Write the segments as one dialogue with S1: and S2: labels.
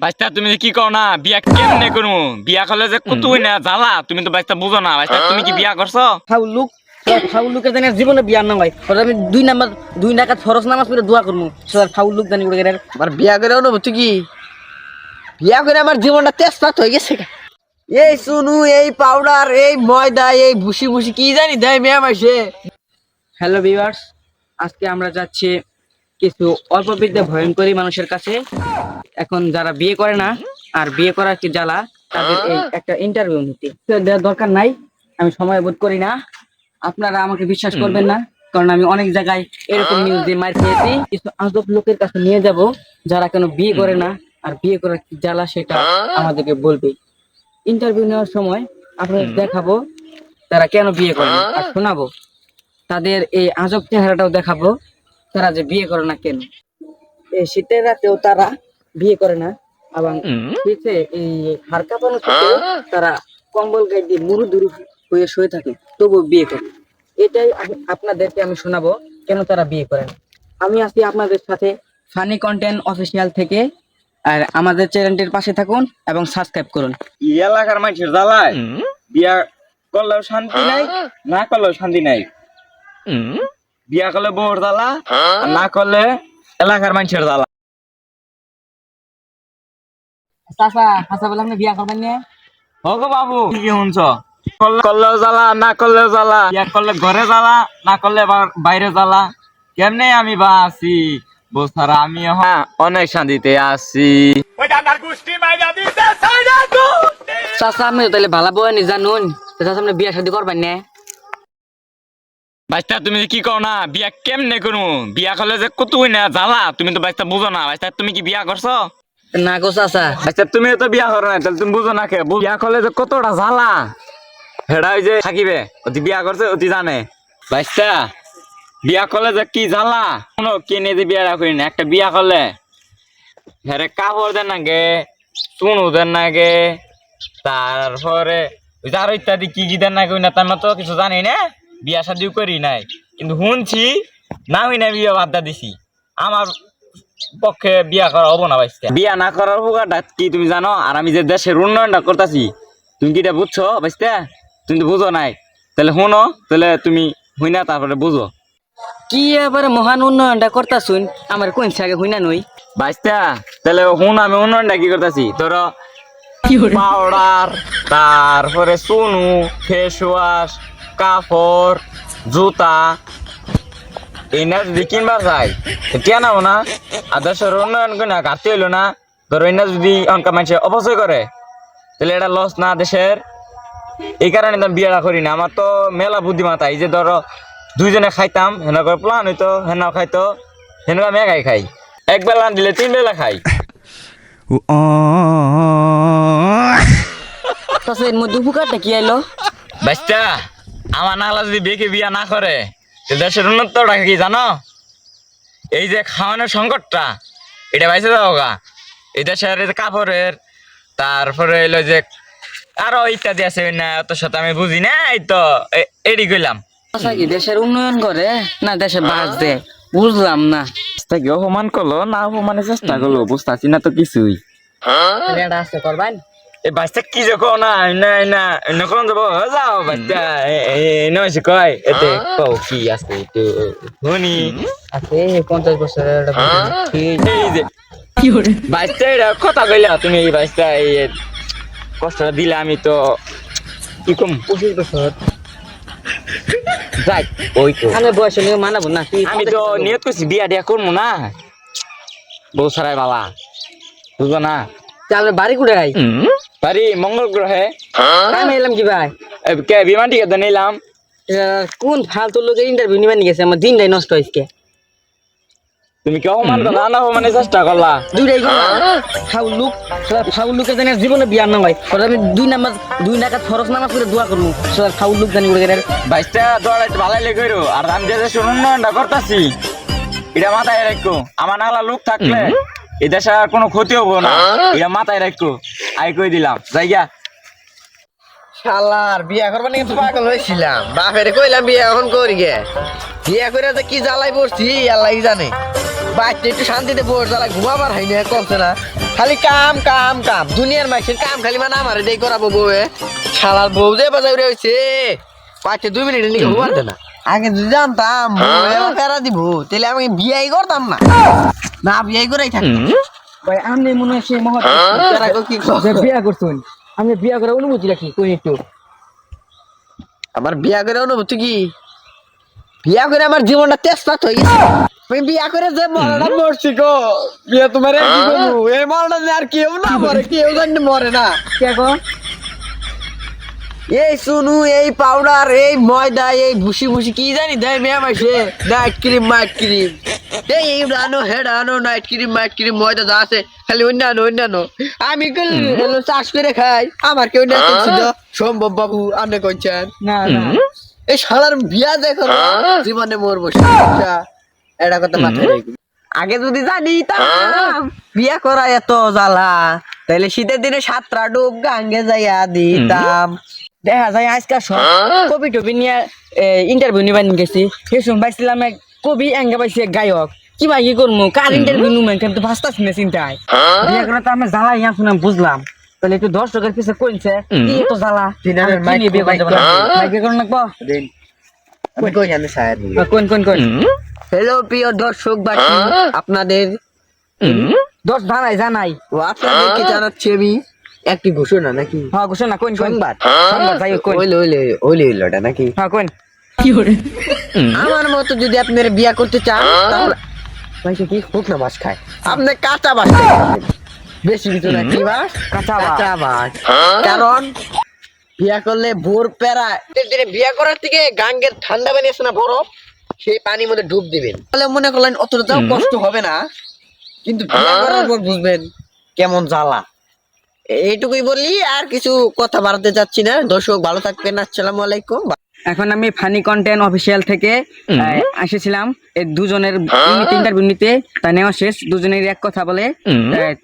S1: বাইস্তা তুমি কি কও না বিয়া কেমনে করব বিয়া করলে যে কতই না জ্বালা তুমি তো বাইস্তা বুঝো না। বাইস্তা তুমি কি বিয়া করছ?
S2: ফাউলুক ফাউলুকে জানি আর জীবনে বিয়ার না হয় আমি দুই নাম্বার দুই নাকাত ফরজ নামাজ পড়ে দোয়া করব সেটার ফাউলুক জানি উড়ে গেলে।
S3: আমার বিয়া করে কি? বিয়া করে আমার জীবনটা তেজপাত হয়ে গেছে এই সুনু এই পাউডার এই ময়দা এই ভুসি ভুসি কি জানি দেয় মেয়ে মাসে।
S2: হ্যালো ভিউয়ার্স আজকে আমরা যাচ্ছি কিছু অল্প বিদ্যা ভয়ঙ্করী মানুষের কাছে এখন যারা বিয়ে করে না আর বিয়ে করার কি জ্বালা তাদের এই একটা ইন্টারভিউ নিতে। দেওয়ার দরকার নাই আমি সময় বোধ করি না। আপনারা আমাকে বিশ্বাস করবেন না কারণ আমি অনেক জায়গায় এরকম নিউজ দিয়ে মার খেয়েছি। কিছু আজব লোকের কাছে নিয়ে যাব যারা কেন বিয়ে করে না আর বিয়ে করার কি জ্বালা সেটা আমাদেরকে বলবে। ইন্টারভিউ নেওয়ার সময় আপনাদের দেখাবো তারা কেন বিয়ে করে না আর শোনাবো। তাদের এই আজব চেহারাটাও দেখাবো। তারা যে বিয়ে করে না কেন? এই শীতের রাতেও তারা বিয়ে করে না। এবং শীতে এই হাড় কাঁপানো থেকেও তারা কম্বল গায়ে দিয়ে মুরু দুরু হয়ে শুয়ে থাকে তবুও বিয়ে করে এটাই আপনাদেরকে আমি শোনাবো কেন তারা বিয়ে করে না? আমি আছি আপনাদের সাথে ফানি কন্টেন্ট অফিসিয়াল থেকে আর আমাদের চ্যানেলটির পাশে থাকুন এবং সাবস্ক্রাইব করুন।
S1: এলাকার মানুষের জ্বালায়। বিয়া করলেও শান্তি নাই না করলেও শান্তি নাই। বিয়া করলে বউর জ্বালা আর না করলে এলাকার মানুষের জ্বালা।
S2: চাচা বিয়া করবেন না?
S1: হোক বাবু কি শুনছ? করলে- করলেও জ্বালা না করলেও জ্বালা। বিয়া করলে ঘরে জ্বালা না করলে বাইরে জ্বালা। কেমনে আমি বা আছি? বসারা আমি হ্যাঁ অনেক শান্তিতে আছি।
S2: চাচা আপনি তাহলে ভালো বই নি জানুন। তো চাচা আপনি বিয়া শাদী করবেন না?
S1: বাইস্তা তুমি কি কও না? বিয়া কেমনে করব বিয়া করলে যে কতই না জ্বালা তুমি তো বাইস্তা বুঝো না। বাইস্তা তুমি কি বিয়া করছ?
S2: না গো চাচা।
S1: আচ্ছা তুমি তো বিয়া করো না তাহলে তুমি বুঝো না কে? বিয়া করলে যে কতটা জ্বালা। হেডা ওই যে থাকিবে অতি বিয়া করছে অতি জানে। বাইস্তা বিয়া করলে যে কি জ্বালা? কোনো কিনে যে বিয়া করি না? একটা বিয়া করলে হেরে কাপড় দেন নাগে চুনু দেন নাগে তারপরে ওই যে আরও ইত্যাদি কি কি দেন নাগে ওই না তার মতো কিছু জানি না? বিয়া শাদিও করি নাই। কিন্তু শুনছি না হই না বিয়া বাদ দিছি। আমার পক্ষে বিয়া করা হব না বাইসটা বিয়া না করার উপকারটা কি তুমি জানো? আর আমি যে দেশের উন্নয়নটা করতেছি তুমি কি এটা বুঝছ বাইসটা তুমি তো বুঝো নাই। তাহলে শুনো তাহলে তুমি হই না তারপরে বুঝো।
S2: কি এবারে মহান উন্নয়নটা করতা শুন আমার কোন আগে হইনা নই।
S1: বাইসটা তাহলে শুন আমি উন্নয়নটা কি করতেছি। ধরো পাউডার তারপরে সুনু ফেস ওয়াশ কাপড় জুতা এনা যদি কিনবা চাই এতিয়া নাও না আদর্শের উন্নয়ন করে না ঘাটতি হইল না। ধরো এনা যদি অনকা মানুষে অপচয় করে তাহলে এটা লস না দেশের। এই কারণে আমি বিয়েটা করি না। আমার তো মেলা বুদ্ধিমাতা এই যে ধরো দুইজনে খাইতাম হেনা করে প্লান হইতো হেনাও খাইতো হেনা একাই খাই। এক বেলা দিলে তিন বেলা খাই।
S2: তাছে এর মধ্যে উপকারটা কি আইলো?
S1: বাচ্চা আমার নালা যদি বেকে বিয়া না করে দেশের উন্নতটা কি জানো? এই যে খাওয়ানোর সংকটটা এটা বাইসে দাও গা? এই দেশের যে কাপড়ের তারপরে এলো যে আরও ইত্যাদি আছে না অত সাথে আমি বুঝি না এই তো এডি কইলাম।
S2: আচ্ছা কি দেশের উন্নয়ন করে না দেশে বাস দেয় বুঝলাম না।
S1: তাকে অপমান করল? না অপমানের চেষ্টা করল? বুঝতেছি না তো কিছুই।
S2: আছে করবেন?
S1: এই বাচ্চা কি যে কো না না না না কোন যাব যাও বাচ্চা নয় কয় এতে কও কি আছে একটু শুনি।
S2: আছে পঞ্চাশ বছরের একটা বুড়ি। ঠিক
S1: এই যে। বাচ্চা এটা কথা কইলা তুমি এই বাচ্চা এই কষ্টটা দিলে আমি তো কি কম?
S2: পঁচিশ বছর।
S1: যাই ওই তো।
S2: আমি বয়সের নিয়ে মানাবো না কি
S1: আমি তো নিয়ত করছি বিয়া দিয়া করব না। বউ সারাই বাবা বুঝব না?
S2: তাহলে বাড়ি কুড়ে
S1: পারি মঙ্গল গ্রহে।
S2: আমি এলাম কি ভাই?
S1: কে বিমান টিকে নিলাম?
S2: কোন ফালতু লোকের ইন্টারভিউ নিবার নিয়ে গেছে? আমার দিনটাই নষ্ট হয়েছে
S1: তুমি কি অপমান করলা? না মানে চেষ্টা করলা।
S2: দুইটাই ফাউল লোক ফাউল লোকের জানি জীবনে বিয়ার না হয়। আমি দুই নামাজ দুই নাকাত ফরজ নামাজ করে দোয়া করব সেটা ফাউল লোক জানি গেলে
S1: বাইশটা দৌড়াইতে ভালাই লেগে আর আমি যে দেশের উন্নয়নটা করতেছি। এটা মাথায় রাখো। আমার নালা লোক থাকলে দেশে আর কোনো ক্ষতি হব না। এটা মাথায় রাখো। আই কই দিলাম। জায়গা
S3: শালার, বিয়া করবার নাকি পাগল হয়েছিলাম। বাপের কইলাম বিয়া এখন করি গে। বিয়া করে যে কি জ্বালাই পড়ছি, আল্লাহ জানে। বাচ্চা একটু শান্তিতে বসে জ্বালাই ঘুমাবার হয় না, কমছে না। খালি কাম কাম কাম। দুনিয়ার মাইসের কাম খালি মানে আমার দেই করাবো বউ শালার বউ যে বাজাই রয়েছে পাঁচটা দুই মিনিট নিয়ে হবার না। আগে যদি জানতাম ফেরা দিব। তাহলে আমি বিয়াই করতাম না। না করেই
S2: ভাই মনে হয় সেই মহৎ
S3: তারা কি কয়?
S2: যে বিয়া করছেন। আমি বিয়া করার অনুমতি রাখি কই একটু?
S3: আমার বিয়া করে অনুভূতি কি? বিয়া করে আমার জীবনটা তেজপাত হয়ে গেছে। আমি বিয়া করে যে মরনা মরছি গো বিয়া তোমার করব। এই মরনা যে আর কেউ না মরে কেউ জানি মরে না।
S2: কে গো?
S3: এই সুনু এই পাউডার এই ময়দা এই ভুসি ভুসি কি জানি? দেয় মেয়ে মাসে নাইট ক্রিম মাইট ক্রিম এই এই আনো হেড আনো নাইট ক্রিম মাইট ক্রিম ময়দা যা আছে খালি অন্যান্য অন্যান্য আমি চাষ করে খাই। আমার কেউ না ছিল সম্ভব বাবু আপনি কইছেন।
S2: না না।
S3: এই শালার বিয়া দেখো জীবনে মরবো এটা কথা মাথায় রাখবি। আগে যদি জানিতাম বিয়া করা এত জ্বালা তাহলে শীতের দিনে সাতটা ডুব গাঙ্গে যাইয়া দিতাম।
S2: দেখা যায় আজকাল সব কবি টবি নিয়ে ইন্টারভিউ নিবার গেছি। সেই সময় পাইছিলাম এক কবি এঙ্গা পাইছি এক গায়ক। কি ভাই কি করব কার ইন্টারভিউ নিবেন কিন্তু ভাস্তাস না চিন্তায়। বিয়ে করে তো আমি জ্বালাই এখন আমি বুঝলাম। তাহলে একটু দর্শকের পিছে কইছে কি এত জ্বালা?
S3: মাইক
S2: বিয়ে করতে
S3: মাইক আমি কই
S2: কোন কোন কোন?
S3: হ্যালো প্রিয় দর্শক বাসী আপনাদের
S2: দশ জানাই জানাই
S3: আপনাদেরকে জানাচ্ছি আমি? একটি ঘোষণা নাকি?
S2: হ্যাঁ ঘোষণা কোন কোন?
S3: সংবাদ।
S2: সংবাদ যাই কোন?
S3: ওইলে ওইলে ওইলে ওইলেটা নাকি?
S2: হ্যাঁ কোন?
S3: আমার মতো যদি আপনারা বিয়া করতে চান তাহলে ভাইকে কি হোক না মাছ খায় আপনি কাঁচা মাছ বেশি কিছু না কি মাছ
S2: কাঁচা মাছ।
S3: কাঁচা মাছ কারণ বিয়া করলে ভোর পেরা দিনে বিয়া করার থেকে গাঙ্গের ঠান্ডা পানি আছে না বরফ সেই পানির মধ্যে ডুব দিবেন। তাহলে মনে করলেন অতটাও কষ্ট হবে না। কিন্তু বিয়া করার পর বুঝবেন কেমন জ্বালা। এইটুকুই বলি আর কিছু কথা বাড়াতে চাচ্ছি না। দর্শক ভালো থাকবেন আসসালামু আলাইকুম।
S2: এখন আমি ফানি কন্টেন্ট অফিসিয়াল থেকে এসেছিলাম দুজনের ইন্টারভিউ নিতে তা নেওয়া শেষ দুজনের এক কথা বলে।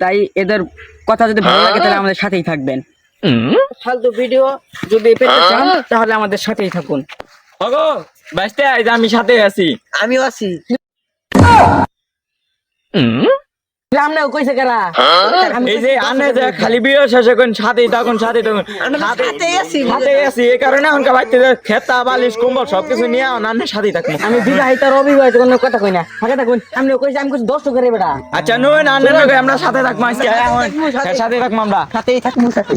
S2: তাই এদের কথা যদি ভালো লাগে তাহলে আমাদের সাথেই থাকবেন। ফালতু ভিডিও যদি পেতে চান তাহলে আমাদের সাথেই থাকুন।
S1: ওগো বাইস্তে আমি সাথে আছি।
S3: আমিও আছি।
S2: আমরাও কইছে কারা? আমি
S1: এই যে আনে যে খালি বিয়ে শেষে কোন সাথেই থাকুন সাথেই থাকুন
S3: সাথেই আছি
S1: সাথেই আছি এই কারণে এখন বাইতে খেতা বালিশ কম্বল সবকিছু নিয়ে আনে সাথেই থাকুন
S2: আমি বিবাহিত আর অবিবাহিত কোনো কথা কই না। ফাঁকা থাকুন আমি কইছি আমি কিছু দর্শক করে বেটা।
S1: আচ্ছা নুন আনে আমরা সাথে থাকব আজকে সাথে থাকব আমরা।
S3: সাথেই থাকব সাথে